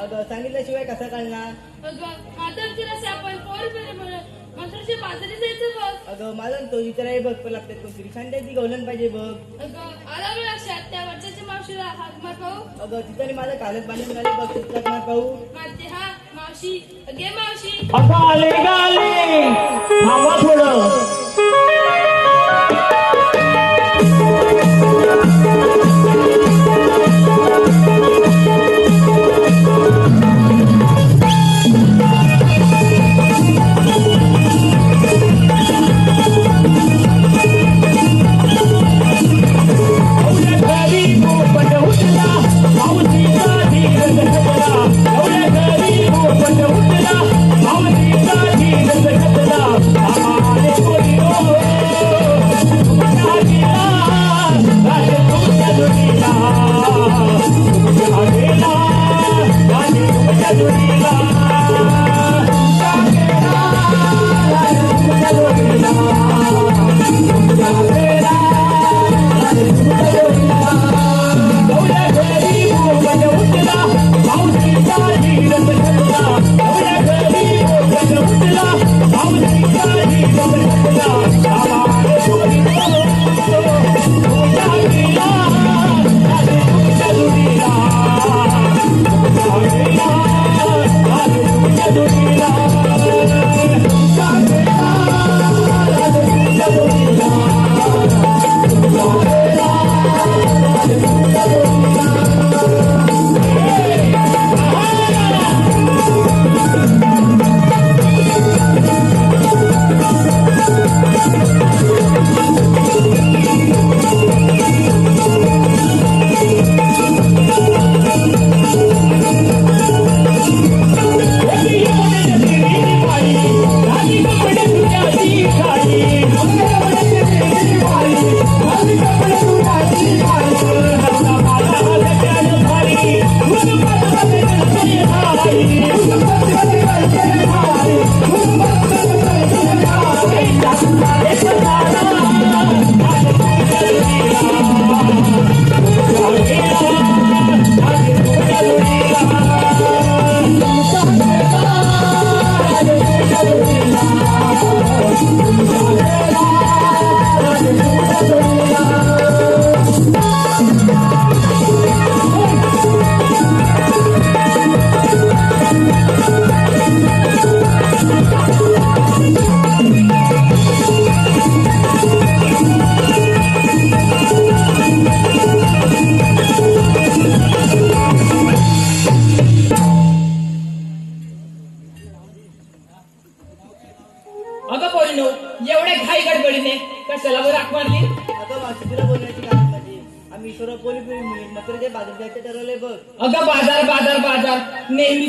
अगं सांगितल्याशिवाय कसा कळणार? अगं माझं नसे आपण पोर पेरे म्हणून मंत्राच्या बाजारी जायचं बघ. अगं मला ना तो विचारायला बघ पण लागतात कोणतरी. शांती गवलन पाहिजे बघ. अगं आला वेळ लक्षात त्या वरच्या मावशीला हात मार पाहू. अगं तिथं माझं कालच झाले बघ तिथलाच मार पाहू. मारते हा मावशी. अगे मावशी. आता आले थांबा थोडं.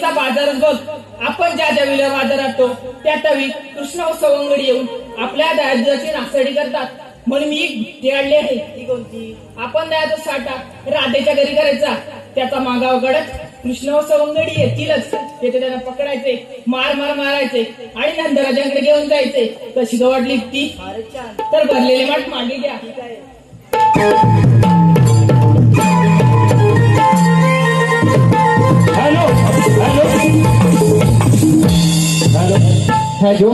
नेहमीचा बाजारच बघ. आपण ज्या ज्या वेळेला बाजारात तो त्या त्यावेळी कृष्ण सवंगडी येऊन आपल्या दारिद्र्याची नासडी करतात. म्हणून मी आणली आहे. ती कोणती? आपण द्यायचा साठा राधेच्या घरी करायचा. त्याचा मागाव गडत कृष्ण सवंगडी येतीलच. तिथे त्यांना पकडायचे मार मार मारायचे आणि नंदराजांकडे घेऊन जायचे. कशी गवडली ती तर भरलेले माठ मागे घ्या. हॅलो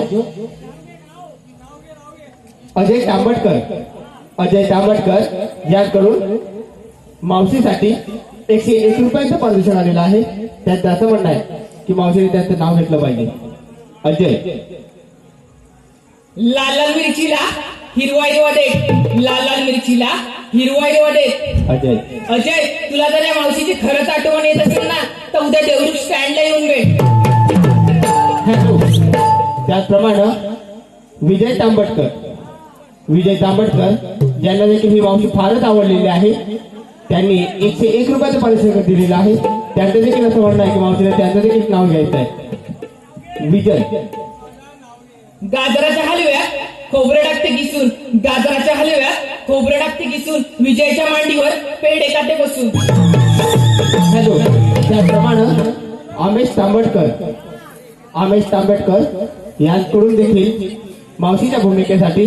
अजय तांबटकर अजय तांबटकर यांकडून मावशीसाठी एकशे एक रुपयांचं परमिशन आलेलं आहे. त्यात असं म्हणणं आहे की मावशीने त्यांचं नाव घेतलं पाहिजे. अजय. लाल मिरचीला हिरवा हिरवा लाल मिरचीला हिरवा हिरवा अजय. अजय तुला जर या मावशीची खरंच आठवण येत असेल ना तर उद्या देवरुख स्टँडला येऊन भेट. त्याचप्रमाणे विजय तांबटकर विजय तांबटकर ज्यांना देखील ही मावशी फारच आवडलेली आहे त्यांनी एकशे एक रुपयाचं पारिश्रमिक दिलेलं आहे. त्यांचं देखील असं म्हणणं आहे की मावशीला त्यांचं देखील नाव घ्यायचं आहे. विजय. गाजराच्या हलव्यात खोबरे टाकते किसून. गाजराच्या हलव्यात खोबरे टाकते किसून. विजयच्या मांडीवर पेड एकाटे बसून. हॅलो. त्याचप्रमाणे आमेश तांबटकर आमेश तांबटकर याचकडून देखील मावशीच्या भूमिकेसाठी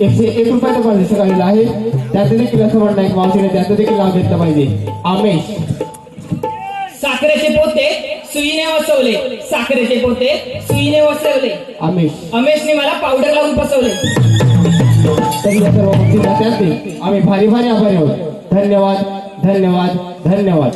एकशे एक रुपयाचा पारितोषिक आलेला आहे. त्याचं देखील असं म्हणणं आहे मावशीने त्याचं देखील लाभ घेतला पाहिजे. आमेश. साखरेचे पोते सुईने वसवले. साखरेचे पोते सुईने वसवले. आमेश. अमेशने मला पावडर लावून बसवले तरी आम्ही भारी भारी आभारी आहोत. धन्यवाद धन्यवाद धन्यवाद.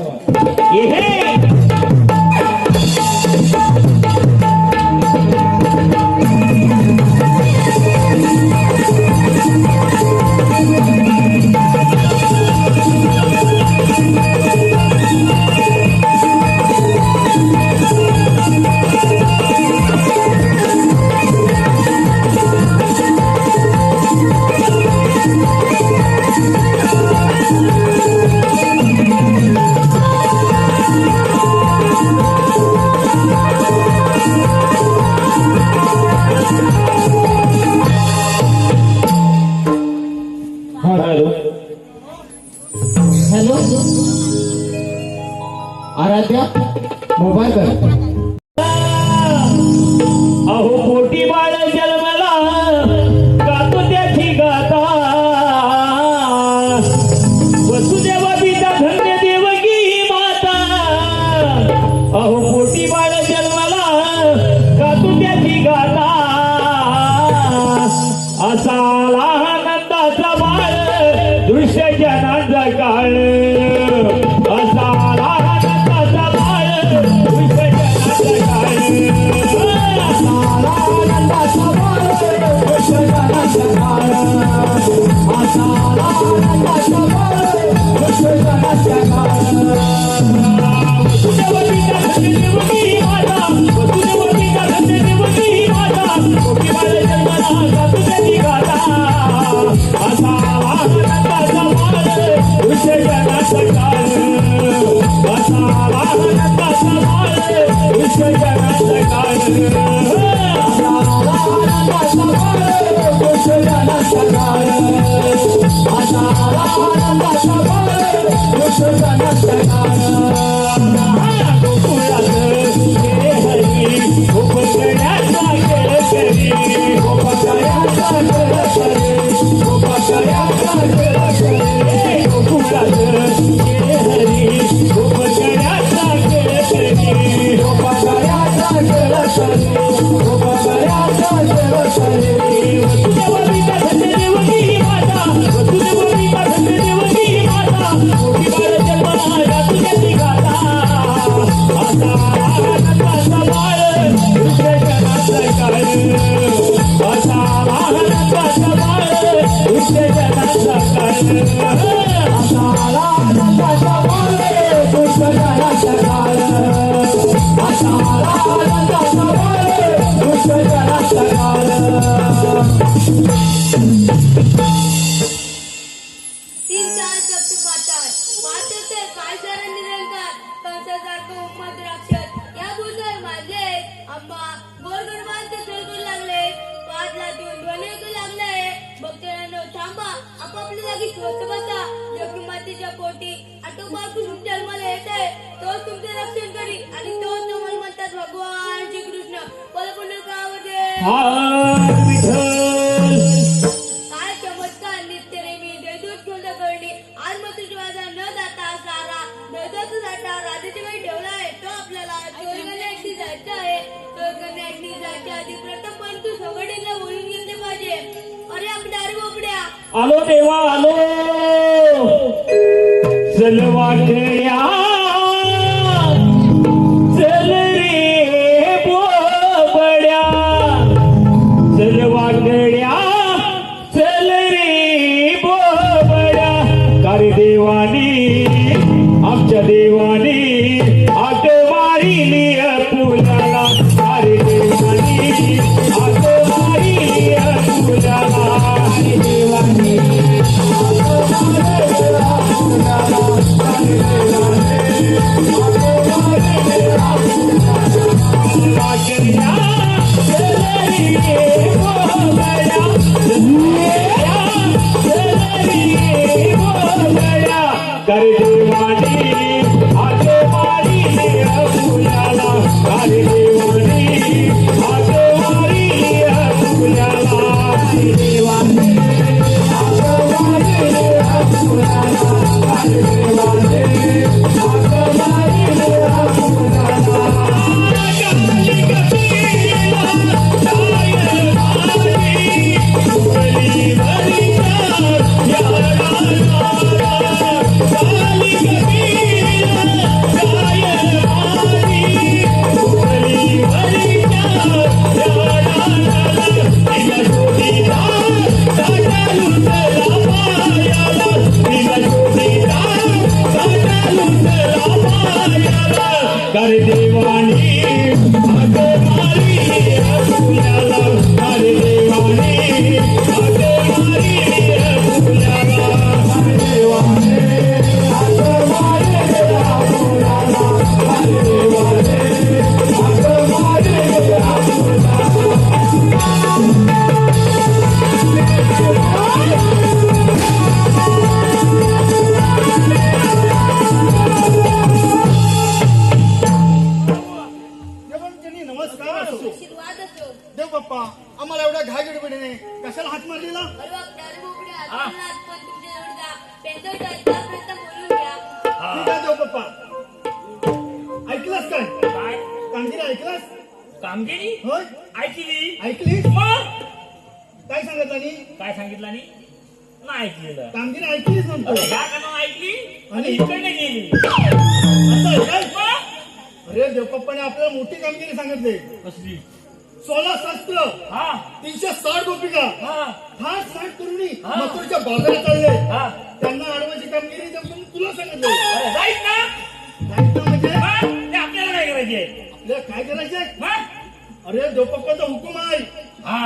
आलो देवा आलो चलवा ऐकलेलं. कामगिरी ऐकलीस म्हणतो अरे कानावर ऐकली आणि? इकडे गेली. असं आहे काय? अरे देवबाप्पाने आपल्याला मोठी कामगिरी सांगितली. कसली? सोळा शस्त्र. हा. तीनशे साठ गोपिका. हा. फार साठ तरुणी हा. मथुरच्या बाजारात चालले. हा. त्यांना अडवायची कामगिरी देवबाप्पाने तुला सांगितलं. अरे जाईत ना. जायचं म्हणजे? मग? ते आपल्याला काय करायचे? आपल्याला काय करायचंय मग? अरे देवबाप्पाचा हुकुम आहे. हा.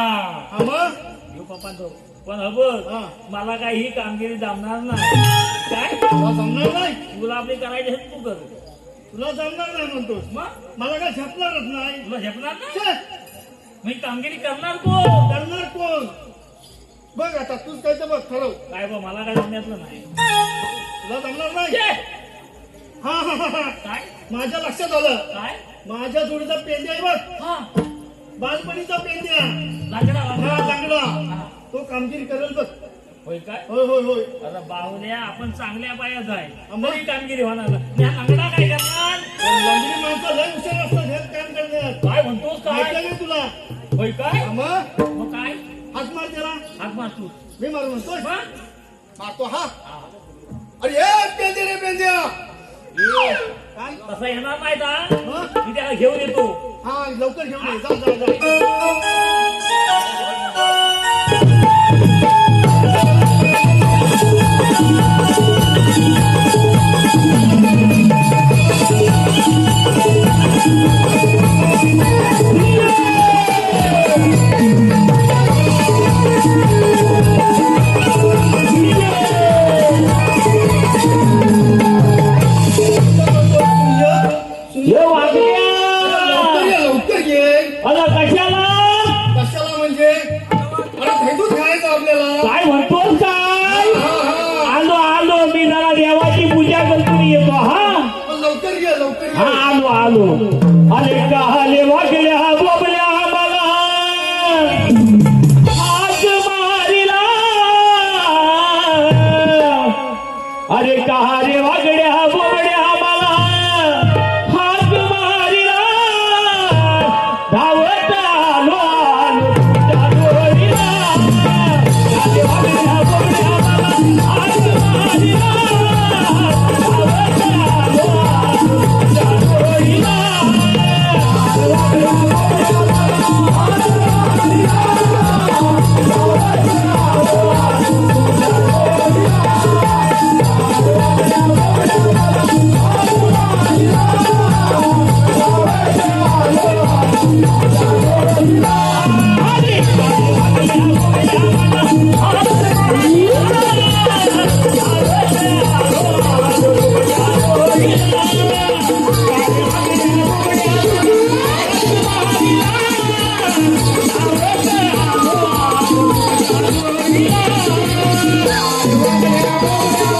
हा मग? येऊ पप्पांचो पण हबं हा. मला काही ही कामगिरी जमणार नाही. काय? तुला जमणार नाही? तुला आपली करायची आहे तू कर. तुला जमणार नाही म्हणतोस. मग? मला काय झेपणारच नाही. तुला झेपणार ना छे, मी कामगिरी करणार कोण? करणार कोण? बघ आता तूच काय तर बघ ठरव. काय बा मला काय जमण्यातलं नाही. तुला जमणार नाही? छे! हा हा हा हा. काय? माझ्या लक्षात आलं. काय? माझ्या जोडीचा पेंद्या आहे बघ. हा. बालपणीचा पेंद्या. लाकडा हा लाकडा. तो कामगिरी करेल बघ. होय काय? होय होय होय. आता बाहुल्या आपण चांगल्या पायात आहे. मग? कामगिरी होणार नाही. या काय करणार? पण लंगडी माणसं लय हुशार असतात हे काम करण्यात काय म्हणतोस काय? नाही तुला? होय काय? मग? मग काय? हात मार त्याला. हात मार तू. मी मारू म्हणतोय? मग? मारतो हा. अरे ये पेंदे रे पेंद्या काय? तसं येणार नाही का? मी त्याला घेऊन येतो. हा लवकर घेऊन ये. जा जा जा. ये आले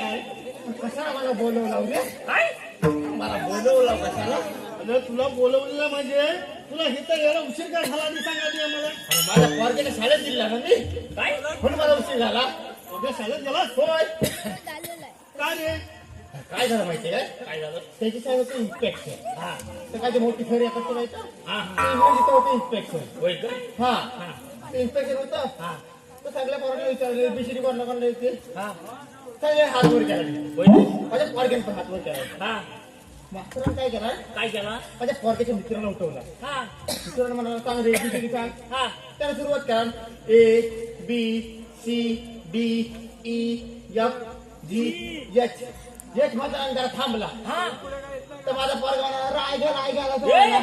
मला बोलवला रे मला बोलवला तुला बोलवलेलं म्हणजे तुला हिथं यायला उशीर काय झाला नाही सांगा मला माझ्या पॉर्केला शाळेत दिला ना मी काय पण मला उशीर झाला उद्या शाळेत गेला होय काय रे? काय झालं माहितीये काय काय झालं? त्याची साहेब होते इन्स्पेक्टर हा. तर काय ते मोठी फेरी येतात तुला इथं हा इंग्रजीचं होतं इन्स्पेक्टर होय का? हा. ते इन्स्पेक्टर होतं. हा. तर सगळ्या पोरांना विचारले बिशिरी कोणाला कोणाला येते? हा. सगळे हात वर केला. माझ्या पोरग्याने पण हात वर केला. हा. मास्तरानं काय केला? काय केला? माझ्या पोरग्याच्या मित्राला उठवला. हा. मित्रानं म्हणाला सांग रे बिशिरी सांग हा. त्याला सुरुवात करा. A B C D E F G H H माझा जरा थांबला. तर माझा पोरगा म्हणाला राय घ्या राय घ्या. असं म्हणाला.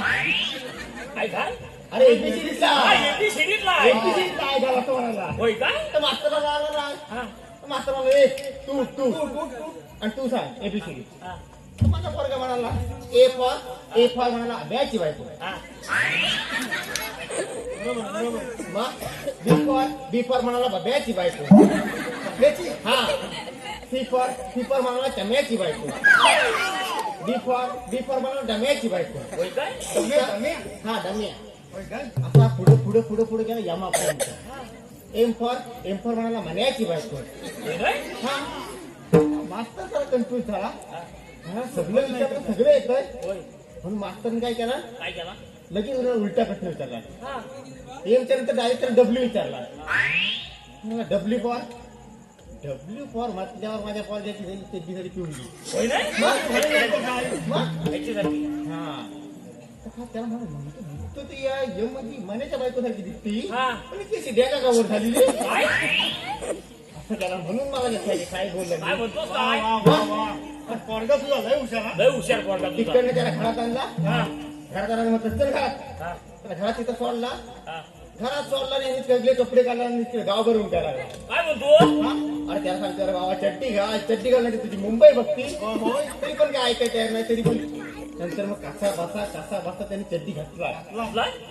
काय काय? अरे एबीसीडीचा एबीसीडीतला एबीसीडी घ्या असं म्हणाला. होय काय तर मास्तराला आला राग तर मास्तर म्हणलं ए तू तू. आणि तू सांग एबीसीडी तर माझा पोरगा म्हणाला ए फॉर ए फॉर म्हणाला बॅची बायको. मग बी फॉर बी फॉर म्हणाला बॅची बायको. बॅची हा. सी फॉर सी फॉर म्हणाला टम्याची बायको डी फॉर डी फॉर म्हणाला डम्याची बायको हा डम्या असा पुढे पुढे पुढे पुढे गेला यमा एम फॉर एम फॉर म्हणाला बायको. होय काय? हा. मास्तर जरा कन्फ्युज झाला. हा, सगळं विचारलं सगळं येतंय. होय. म्हणून मास्तरने काय केलं? काय केला? लगेच उलटा उलटा प्रश्न विचारला. हा. एम विचारलं तर डायरेक्ट डब्ल्यू विचारला. डब्ल्यू फॉर डब्ल्यू फॉर म्हटल्यावर माझ्या कॉल द्यायची ते दिसारी पिऊन गेली होय नाही मग ह्याच्यासाठी हा तर हा त्याला म्हणा म्हणतो दिसतो तर या यममध्ये मनाच्या बायकोसारखी दिसती हा. ती सिड्या का वर झालेली काय असं त्याला म्हणून मला विचारले काय बोललं काय. म्हणतोस काय पोरगा तुझा लय हुशार हा. लय हुशार पोरगा तुझा तिकडनं त्याला घरात आणला हा घरात आणला म्हटलं चल घरात हा त्याला घरात तिथं सोडला हा घरात आणि यांनी सगळे कपडे काढला आणि तिकडे गाव भरून काय लागला काय म्हणतो? हा? अरे त्याला सांगतो अरे बाबा चड्डी घाल चड्डी घाल नाही तर तुझी मुंबई बघती तरी पण काय ऐकाय तयार नाही तरी पण. नंतर मग कसा बसा कसा बसा त्यांनी चड्डी घातला.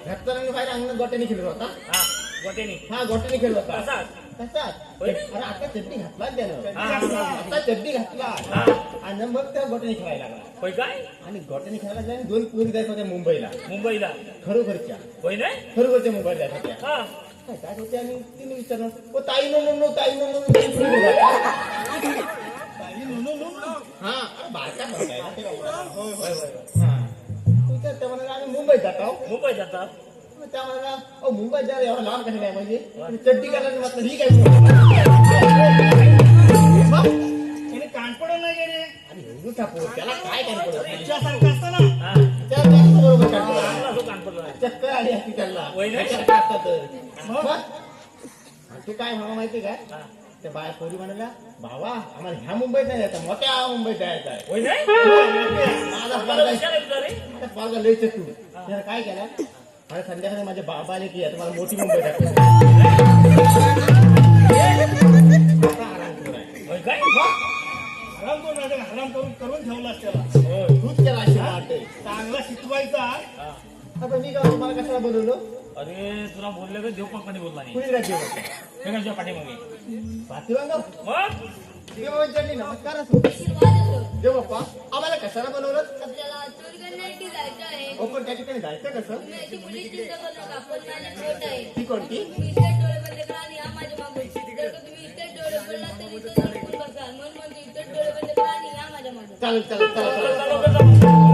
घातला आणि बाहेर अंगणात गोट्याने खेळत होता. हा गोट्यानी. हा गोट्याने खेळत होता. होय. अरे आता चड्डी घातला त्यानं हा. आता चड्डी घातला आणि मग त्या गोट्याने खेळायला लागला होय काय आणि गोट्याने खेळायला लागला आणि दोन पोरी जायच्या होत्या मुंबईला मुंबईला खरोखरच्या होय नाही खरोखरच्या मुंबईला जायच्या होत्या हा काय होते आणि तिने विचारलं ओ ताई नो नो ताई नो नो नो ताई नो नो नो. हा अरे बारका ना ते. हा त्या म्हणाला आम्ही मुंबईत जात आहोत मुंबई जातात त्या म्हणाला मुंबईत जा एवढा लांब कसं काय म्हणजे? चड्डी करायला ही काय? त्याने कानपडं नाही गेले. आणि एवढा पोर त्याला काय काय पडत तुझ्यासारखं असतं ना. त्या जास्त बरोबर तो चक्कर आली असती त्याला? काय ते म्हणा माहिती काय. त्या बाय पोरी म्हणाल्या भावा आम्हाला ह्या मुंबईत नाही जायचं मोठ्या मुंबईत जायचं आहे. माझा लय चतू त्यानं काय केलं? मला संध्याकाळी माझ्या बाबा आले की आता मला मोठी मुंबई काय? हराम करून नाही, हराम करून करून ठेवलास त्याला तूच केला चांगला शिकवायचा. आता मी काय तुम्हाला कशाला बोलवलं? अरे तुला बोलले तर देव पाणी बोलला नाही? कुणी राज्य होतं? मग. नमस्कार असो. आशीर्वाद असो देव बाप्पा आम्हाला कशाला बोलवलं आपल्याला चोरी करण्यासाठी जायचं आहे हो पण त्या ठिकाणी जायचं कसं? तुम्ही याची मुली चिंता करू नका पण माझी छोट आहे. ती कोणती? तुम्ही इथे डोळे बंद करा आणि या माझ्या मागून. जर का तुम्ही इथे डोळे पडला तर इथे लपून बसाल म्हणून म्हणतो इथे डोळे बंद करा आणि या माझ्या मागून. चालेल चालेल चालेल